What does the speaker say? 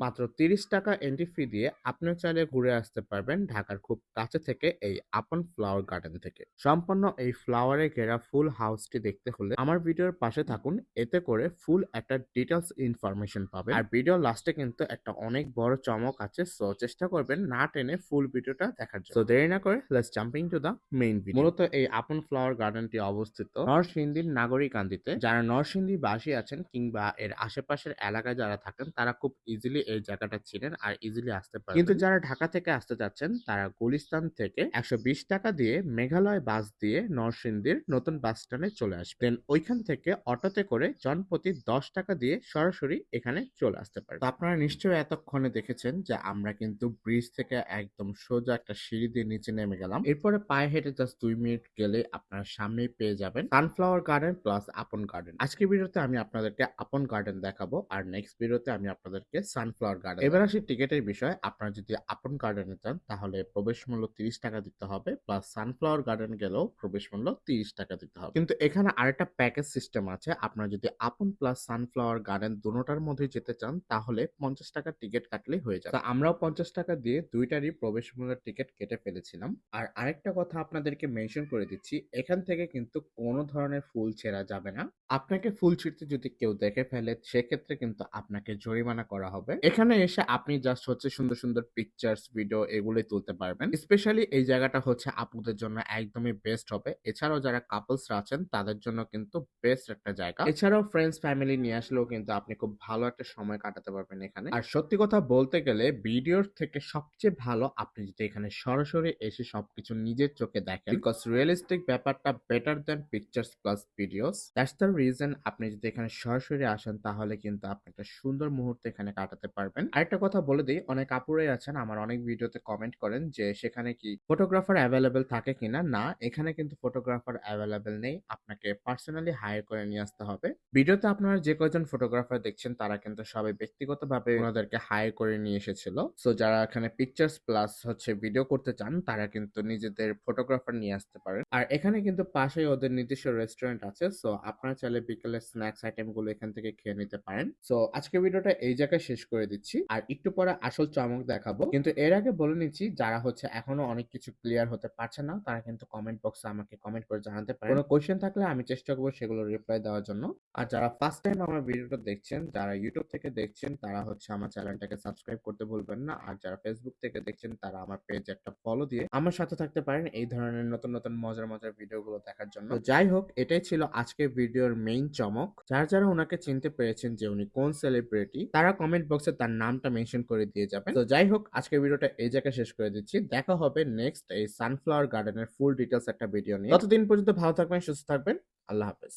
মাত্র ৩০ টাকা entry fee দিয়ে আপনিও চাইলে ঘুরে আসতে পারবেন ঢাকার খুব কাছে থেকে এই আপন ফ্লাওয়ার গার্ডেন থেকে। সম্পন্ন এই ফ্লাওয়ারে ঘেরা ফুল হাউসটি দেখতে হলে আমার ভিডিওর পাশে থাকুন। এতে করে ফুল একটা ডিটেলস ইনফরমেশন পাবেন। আর ভিডিওর লাস্টে কিন্তু একটা অনেক বড় চমক আছে। সো চেষ্টা করবেন না টেনে ফুল ভিডিওটা দেখার জন্য। দেরি না করে let's jumping to the main video. মূলত এই আপন ফ্লাওয়ার গার্ডেনটি অবস্থিত নরসিংদীর নাগরিকান্দিতে। যারা নরসিংদী বাসী আছেন কিংবা এর আশেপাশের এলাকায় যারা থাকেন তারা খুব ইজিলি এই জায়গাটা চিনেন আর ইজিলি আসতে পারেন। কিন্তু যারা ঢাকা থেকে আসতে চাচ্ছেন তারা গুলিস্তান থেকে ১২০ টাকা দিয়ে মেঘালয় বাস দিয়ে নরসিংদীর নতুন বাস স্ট্যান্ডে চলে আসবেন। ওইখান থেকে অটোতে করে জনপ্রতি ১০ টাকা দিয়ে সরাসরি এখানে চলে আসতে পারেন। আপনারা নিশ্চয়ই এতক্ষণে দেখেছেন যে আমরা কিন্তু ব্রিজ থেকে একদম সোজা একটা সিঁড়ি দিয়ে নিচে নেমে গেলাম। এরপরে পায়ে হেঁটে জাস্ট দুই মিনিট গেলে আপনারা সামনেই পেয়ে যাবেন sunflower garden plus Apon garden. আজকের ভিডিওতে আমি আপনাদেরকে আপন গার্ডেন দেখাবো আর নেক্সট ভিডিওতে আমি আপনাদেরকে সানফ্লাওয়ার গার্ডেন। এবার আসি টিকেটের বিষয়। আপনারা যদি আপন গার্ডেনে যান তাহলে প্রবেশ মূল্য ৩০ টাকা দিতে হবে। প্লাস সানফ্লাওয়ার গার্ডেন গেলেও প্রবেশ মূল্য ৩০ টাকা দিতে হবে। কিন্তু এখানে আরেকটা প্যাকেজ সিস্টেম আছে। আপনারা যদি আপন প্লাস সানফ্লাওয়ার গার্ডেন দোনোটার মধ্যে যেতে চান তাহলে ৫০ টাকার টিকিট কাটলেই হয়ে যাবে। আমরাও ৫০ টাকা দিয়ে দুইটারই প্রবেশ মূল্যের টিকেট কেটে ফেলেছিলাম। আর আরেকটা কথা আপনাদেরকে মেনশন করে দিচ্ছি এখান থেকে কিন্তু কোনো ধরনের ফুল ছেঁড়া যাবে না। আপনাকে ফুল ছিঁড়তে যদি কেউ দেখে ফেলে সেক্ষেত্রে কিন্তু আপনাকে জরিমানা করা হবে। এখানে এসে আপনি জাস্ট হচ্ছে সুন্দর, সুন্দর পিকচার্স, ভিডিও এগুলোই তুলতে পারবেন। স্পেশালি এই জায়গাটা হচ্ছে আপুদের জন্য একদমই বেস্ট হবে। এছাড়াও যারা কাপলসরা আছেন তাদের জন্য কিন্তু বেস্ট একটা জায়গা। এছাড়াও ফ্রেন্ডস, ফ্যামিলি নিয়ে আসলেও কিন্তু আপনি খুব ভালো একটা সময় কাটাতে পারবেন এখানে। আর সত্যি কথা বলতে গেলে ভিডিওর থেকে সবচেয়ে ভালো আপনি যদি এখানে সরাসরি এসে সবকিছু নিজের চোখে দেখেন। বিকজ রিয়েলিস্টিক ব্যাপারটা better than pictures plus videos. That's the reason আপনি যদি এখানে সরাসরি আসেন তাহলে কিন্তু আপনি একটা সুন্দর মুহূর্ত এখানে কাটাতে পারবেন। আরেকটা কথা বলে দেই, অনেক আপুরাই আছেন, আমার অনেক ভিডিওতে কমেন্ট করেন যে, সেখানে কি ফটোগ্রাফার অ্যাভেলেবেল থাকে কিনা? না, এখানে কিন্তু ফটোগ্রাফার অ্যাভেলেবেল নেই। আপনাকে পার্সোনালি হায়ার করে নিয়ে আসতে হবে। ভিডিওতে আপনারা যে কয়জন ফটোগ্রাফার দেখছেন, তারা কিন্তু সবাই ব্যক্তিগতভাবে ওনাদেরকে হায়ার করে নিয়ে এসেছিল। সো যারা এখানে পিকচার্স প্লাস হচ্ছে ভিডিও করতে চান, তারা কিন্তু নিজেদের ফটোগ্রাফার নিয়ে আসতে পারেন। আর এখানে কিন্তু পাশেই ওদের নিজস্ব রেস্টুরেন্ট আছে। সো আপনারা চাইলে বিকেলের স্ন্যাক্স আইটেমগুলো এখান থেকে খেয়ে নিতে পারেন। সো আজকের ভিডিওটা এই জায়গায় শেষ করে দিচ্ছি। আর একটু পরে আসল চমক দেখাবো। কিন্তু এর আগে বলে নিচ্ছি যারা হচ্ছে এখনও অনেক কিছু ক্লিয়ার হতে পারছে না তারা কিন্তু কমেন্ট বক্সে আমাকে কমেন্ট করে জানাতে পারেন। কোনো কোয়েশ্চেন থাকলে আমি চেষ্টা করব সেগুলো রিপ্লাই দেওয়ার জন্য। আর যারা ফার্স্ট টাইম আমার ভিডিওটা দেখছেন, যারা ইউটিউব থেকে দেখছেন তারা হচ্ছে আমার চ্যানেলটাকে সাবস্ক্রাইব করতে ভুলবেন না। আর যারা ফেসবুক থেকে দেখছেন তারা আমার পেজ একটা ফলো দিয়ে আমার সাথে থাকতে পারেন এই ধরনের নতুন, নতুন মজার, মজার ভিডিওগুলো দেখার জন্য। যাই হোক এটাই ছিল আজকের ভিডিওর মেইন চমক। যারা, যারা ওনাকে চিনতে পেরেছেন যে উনি কোন সেলিব্রিটি তারা কমেন্ট বক্সে তার নামটা মেনশন করে দিয়ে যাবেন। তো যাই হোক আজকের ভিডিওটা এই জায়গায় শেষ করে দিচ্ছি। দেখা হবে নেক্সট এই সানফ্লাওয়ার গার্ডেনের ফুল ডিটেলস একটা ভিডিও নিয়ে। ততদিন পর্যন্ত ভালো থাকবেন, সুস্থ থাকবেন। আল্লাহ হাফেজ।